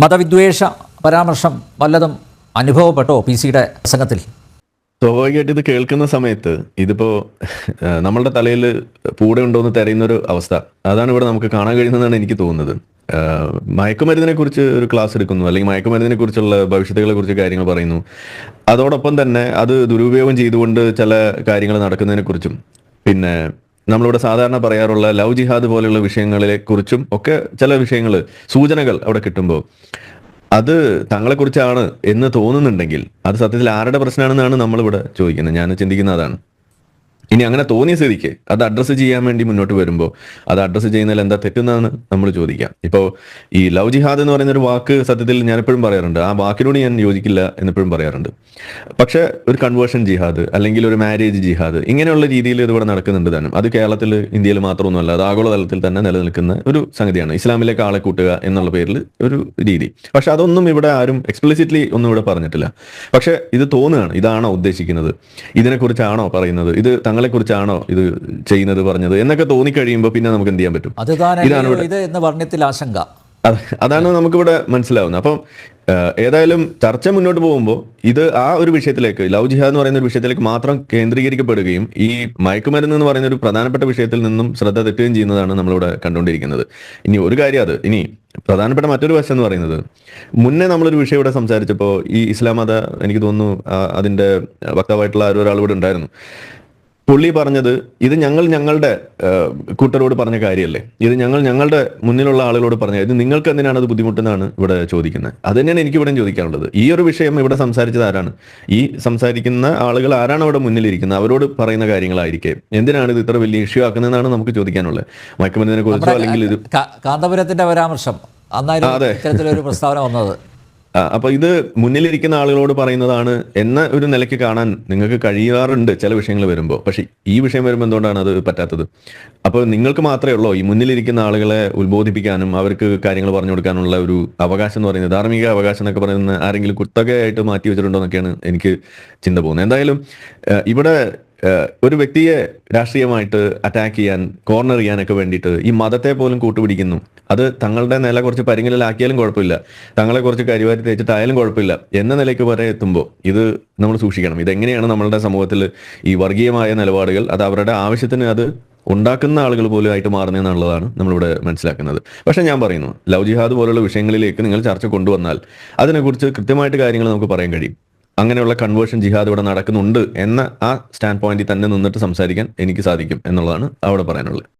മതവിദ്വേഷ പരാമർശം വല്ലതും അനുഭവപ്പെട്ടോ പി സിയുടെ പ്രസംഗത്തിൽ സ്വാഭാവികമായിട്ട് ഇത് കേൾക്കുന്ന സമയത്ത് ഇതിപ്പോ നമ്മളുടെ തലയിൽ പൂടെ ഉണ്ടോ എന്ന് തെരയുന്ന ഒരു അവസ്ഥ. അതാണ് ഇവിടെ നമുക്ക് കാണാൻ കഴിയുന്നതെന്നാണ് എനിക്ക് തോന്നുന്നത്. മയക്കുമരുന്നിനെ കുറിച്ച് ഒരു ക്ലാസ് എടുക്കുന്നു. അല്ലെങ്കിൽ മയക്കുമരുന്നിനെ കുറിച്ചുള്ള ഭവിഷ്യത്തുകളെ കുറിച്ച് കാര്യങ്ങൾ പറയുന്നു. അതോടൊപ്പം തന്നെ അത് ദുരുപയോഗം ചെയ്തുകൊണ്ട് ചില കാര്യങ്ങൾ നടക്കുന്നതിനെ കുറിച്ചും. പിന്നെ നമ്മളിവിടെ സാധാരണ പറയാറുള്ള ലവ് ജിഹാദ് പോലെയുള്ള വിഷയങ്ങളെ കുറിച്ചും ഒക്കെ ചില വിഷയങ്ങൾ സൂചനകൾ അവിടെ കിട്ടുമ്പോൾ അത് തങ്ങളെക്കുറിച്ചാണ് എന്ന് തോന്നുന്നുണ്ടെങ്കിൽ അത് സത്യത്തിൽ ആരുടെ പ്രശ്നമാണെന്നാണ് നമ്മളിവിടെ ചോദിക്കുന്നത്. ഞാൻ ചിന്തിക്കുന്ന അതാണ്. ഇനി അങ്ങനെ തോന്നിയ സ്ഥിതിക്ക് അത് അഡ്രസ്സ് ചെയ്യാൻ വേണ്ടി മുന്നോട്ട് വരുമ്പോൾ അത് അഡ്രസ്സ് ചെയ്യുന്നതിൽ എന്താ തെറ്റുന്നതെന്ന് നമ്മൾ ചോദിക്കാം. ഇപ്പോൾ ഈ ലവ് ജിഹാദ് എന്ന് പറയുന്ന ഒരു വാക്ക് സത്യത്തിൽ ഞാൻ എപ്പോഴും പറയാറുണ്ട്. ആ വാക്കിനോട് ഞാൻ യോജിക്കില്ല എന്നെപ്പോഴും പറയാറുണ്ട്. പക്ഷേ ഒരു കൺവേർഷൻ ജിഹാദ് അല്ലെങ്കിൽ ഒരു മാരേജ് ജിഹാദ് ഇങ്ങനെയുള്ള രീതിയിൽ ഇതിവിടെ നടക്കുന്നുണ്ട് തന്നെ അത് കേരളത്തിൽ ഇന്ത്യയിൽ മാത്രമൊന്നുമല്ല അത് ആഗോളതലത്തിൽ തന്നെ നിലനിൽക്കുന്ന ഒരു സംഗതിയാണ്. ഇസ്ലാമിലേക്ക് ആളെ കൂട്ടുക എന്നുള്ള പേരിൽ ഒരു രീതി. പക്ഷെ അതൊന്നും ഇവിടെ ആരും എക്സ്പ്ലിസിറ്റ്ലി ഒന്നും ഇവിടെ പറഞ്ഞിട്ടില്ല. പക്ഷെ ഇത് തോന്നുകയാണ്. ഇതാണോ ഉദ്ദേശിക്കുന്നത്? ഇതിനെക്കുറിച്ചാണോ പറയുന്നത്? ഇത് തങ്ങളെക്കുറിച്ചാണോ ഇത് ചെയ്യുന്നത് പറഞ്ഞത് എന്നൊക്കെ തോന്നിക്കഴിയുമ്പോൾ പിന്നെ നമുക്ക് എന്ത് ചെയ്യാൻ പറ്റും? ഇതാണ് ഇത് എന്ന് വർണത്തിൽ ആശങ്ക. അതാണ് നമുക്കിവിടെ മനസ്സിലാവുന്നത്. അപ്പം ഏതായാലും ചർച്ച മുന്നോട്ട് പോകുമ്പോൾ ഇത് ആ ഒരു വിഷയത്തിലേക്ക് ലവ് ജിഹാദ് എന്ന് പറയുന്ന ഒരു വിഷയത്തിലേക്ക് മാത്രം കേന്ദ്രീകരിക്കപ്പെടുകയും ഈ മയക്കുമരുന്ന് എന്ന് പറയുന്ന ഒരു പ്രധാനപ്പെട്ട വിഷയത്തിൽ നിന്നും ശ്രദ്ധ തെറ്റുകയും ചെയ്യുന്നതാണ് നമ്മളിവിടെ കണ്ടുകൊണ്ടിരിക്കുന്നത്. ഇനി ഒരു കാര്യം അത്. ഇനി പ്രധാനപ്പെട്ട മറ്റൊരു വശം എന്ന് പറയുന്നത് മുന്നേ നമ്മളൊരു വിഷയം ഇവിടെ സംസാരിച്ചപ്പോൾ ഈ ഇസ്ലാം മത എനിക്ക് തോന്നുന്നു അതിന്റെ വക്താവായിട്ടുള്ള ആരോ ഒരാൾ ഇവിടെ ഉണ്ടായിരുന്നു. പുള്ളി പറഞ്ഞത് ഇത് ഞങ്ങൾ ഞങ്ങളുടെ കൂട്ടരോട് പറഞ്ഞ കാര്യമല്ലേ ഇത് ഞങ്ങൾ ഞങ്ങളുടെ മുന്നിലുള്ള ആളുകളോട് പറഞ്ഞ ഇത് നിങ്ങൾക്ക് എന്തിനാണ് അത് ബുദ്ധിമുട്ടെന്നാണ് ഇവിടെ ചോദിക്കുന്നത്. അത് തന്നെയാണ് എനിക്ക് ഇവിടെ ചോദിക്കാനുള്ളത്. ഈ ഒരു വിഷയം ഇവിടെ സംസാരിച്ചത് ആരാണ്? ഈ സംസാരിക്കുന്ന ആളുകൾ ആരാണ് അവിടെ മുന്നിലിരിക്കുന്നത്? അവരോട് പറയുന്ന കാര്യങ്ങളായിരിക്കേ. എന്തിനാണ് ഇത് ഇത്ര വലിയ ഇഷ്യൂ ആക്കുന്നതെന്നാണ് നമുക്ക് ചോദിക്കാനുള്ളത്. മയക്കുമരുന്നിനെ കുറിച്ചോ അല്ലെങ്കിൽ ഇത് കാന്തപുരത്തിന്റെ പരാമർശം. അന്നായിരുന്നു അതെ. ഒരു പ്രസ്താവന വന്നത്. അപ്പൊ ഇത് മുന്നിലിരിക്കുന്ന ആളുകളോട് പറയുന്നതാണ് എന്ന ഒരു നിലയ്ക്ക് കാണാൻ നിങ്ങൾക്ക് കഴിയാറുണ്ട് ചില വിഷയങ്ങൾ വരുമ്പോൾ പക്ഷെ ഈ വിഷയം വരുമ്പോൾ എന്തുകൊണ്ടാണ് അത് പറ്റാത്തത്? അപ്പോൾ നിങ്ങൾക്ക് മാത്രമേ ഉള്ളൂ ഈ മുന്നിലിരിക്കുന്ന ആളുകളെ ഉത്ബോധിപ്പിക്കാനും അവർക്ക് കാര്യങ്ങൾ പറഞ്ഞു കൊടുക്കാനുള്ള ഒരു അവകാശം എന്ന് പറയുന്നത് ധാർമ്മിക അവകാശം എന്നൊക്കെ പറയുന്ന ആരെങ്കിലും കുത്തകയായിട്ട് മാറ്റി വെച്ചിട്ടുണ്ടോ എന്നൊക്കെയാണ് എനിക്ക് ചിന്ത പോകുന്നത്. എന്തായാലും ഇവിടെ ഒരു വ്യക്തിയെ രാഷ്ട്രീയമായിട്ട് അറ്റാക്ക് ചെയ്യാൻ കോർണർ ചെയ്യാനൊക്കെ വേണ്ടിയിട്ട് ഈ മതത്തെ പോലും കൂട്ടുപിടിക്കുന്നു. അത് തങ്ങളുടെ നില കുറച്ച് പരിങ്ങലിലാക്കിയാലും കുഴപ്പമില്ല. തങ്ങളെ കുറച്ച് കരിവാരി തേച്ചിട്ടായാലും കുഴപ്പമില്ല. എന്ന നിലയ്ക്ക് വരെ എത്തുമ്പോൾ ഇത് നമ്മൾ സൂക്ഷിക്കണം. ഇതെങ്ങനെയാണ് നമ്മളുടെ സമൂഹത്തിൽ ഈ വർഗീയമായ നിലപാടുകൾ അത് അവരുടെ ആവശ്യത്തിന് അത് ഉണ്ടാക്കുന്ന ആളുകൾ പോലും ആയിട്ട് മാറുന്നതെന്നുള്ളതാണ് നമ്മളിവിടെ മനസ്സിലാക്കുന്നത്. പക്ഷേ ഞാൻ പറയുന്നു ലവ് ജിഹാദ് പോലുള്ള വിഷയങ്ങളിലേക്ക് നിങ്ങൾ ചർച്ച കൊണ്ടുവന്നാൽ അതിനെക്കുറിച്ച് കൃത്യമായിട്ട് കാര്യങ്ങൾ നമുക്ക് പറയാൻ കഴിയും. അങ്ങനെയുള്ള കൺവേർഷൻ ജിഹാദ് ഇവിടെ നടക്കുന്നുണ്ട് എന്ന ആ സ്റ്റാൻഡ് പോയിന്റിൽ തന്നെ നിന്നിട്ട് സംസാരിക്കാൻ എനിക്ക് സാധിക്കും എന്നുള്ളതാണ് അവിടെ പറയാനുള്ളത്.